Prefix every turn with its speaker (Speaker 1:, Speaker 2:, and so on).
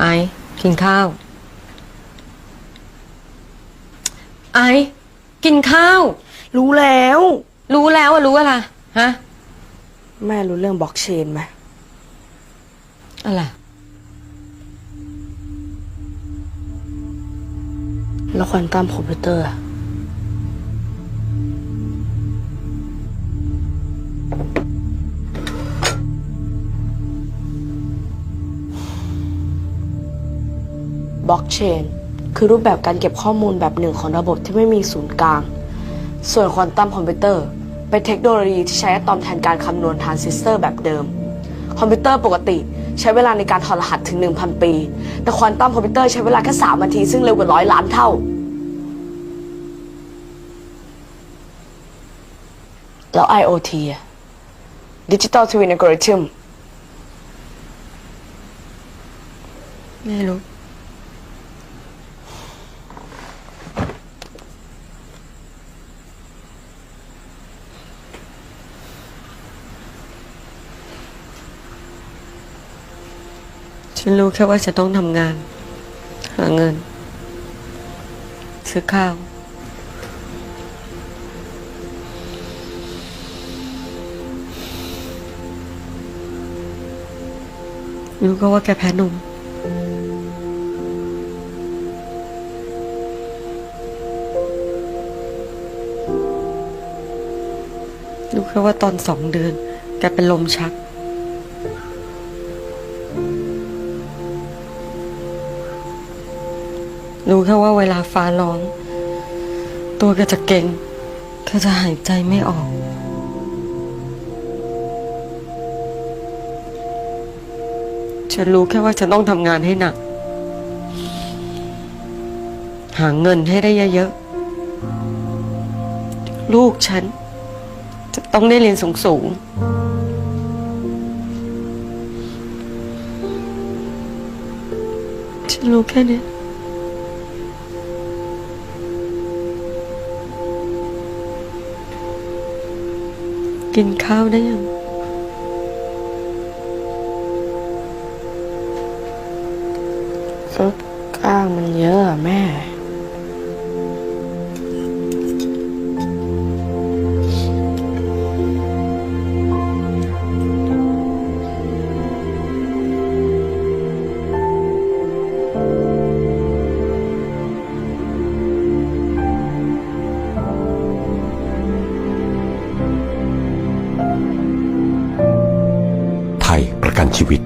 Speaker 1: ไอกินข้าว ไอกินข้าว
Speaker 2: รู้แล้ว
Speaker 1: รู้แล้วอะรู้อะไรฮะ
Speaker 2: แม่รู้เรื่องบล็อกเชนไหม
Speaker 1: อะไร
Speaker 2: แล้วควอนตัมคอมพิวเตอร์อะ บล็อกเชนคือรูปแบบการเก็บข้อมูลแบบหนึ่งของระบบที่ไม่มีศูนย์กลาง ส่วนควอนตัมคอมพิวเตอร์ เป็นเทคโนโลยีที่ใช้อะตอมแทนการคำนวณทรานซิสเตอร์แบบเดิม คอมพิวเตอร์ปกติใช้เวลาในการถอดรหัสถึง 1,000 ปี แต่ควอนตัมคอมพิวเตอร์ใช้เวลาแค่3นาที ซึ่งเร็วกว่าร้อยล้านเท่า แล้ว IoT อะ Digital Twin Algorithm
Speaker 1: ไม่รู้ ฉันรู้แค่ว่าฉันต้องทำงาน หาเงิน ซื้อข้าว รู้ก็ว่าแกแพ้นมรู้แค่ว่าตอนสองเดือน แกเป็นลมชัก รู้แค่ว่าเวลาฟ้าร้อง ตัวแกจะเก่งแกจะหายใจไม่ออก ฉันรู้แค่ว่าฉันต้องทำงานให้หนัก หาเงินให้ได้เยอะๆ ลูกฉัน จะต้องได้เรียนสูงๆฉันรู้แค่นี้ กินข้าวได้ยัง
Speaker 2: ซุปก้างมันเยอะอะแม่
Speaker 3: ประกันชีวิต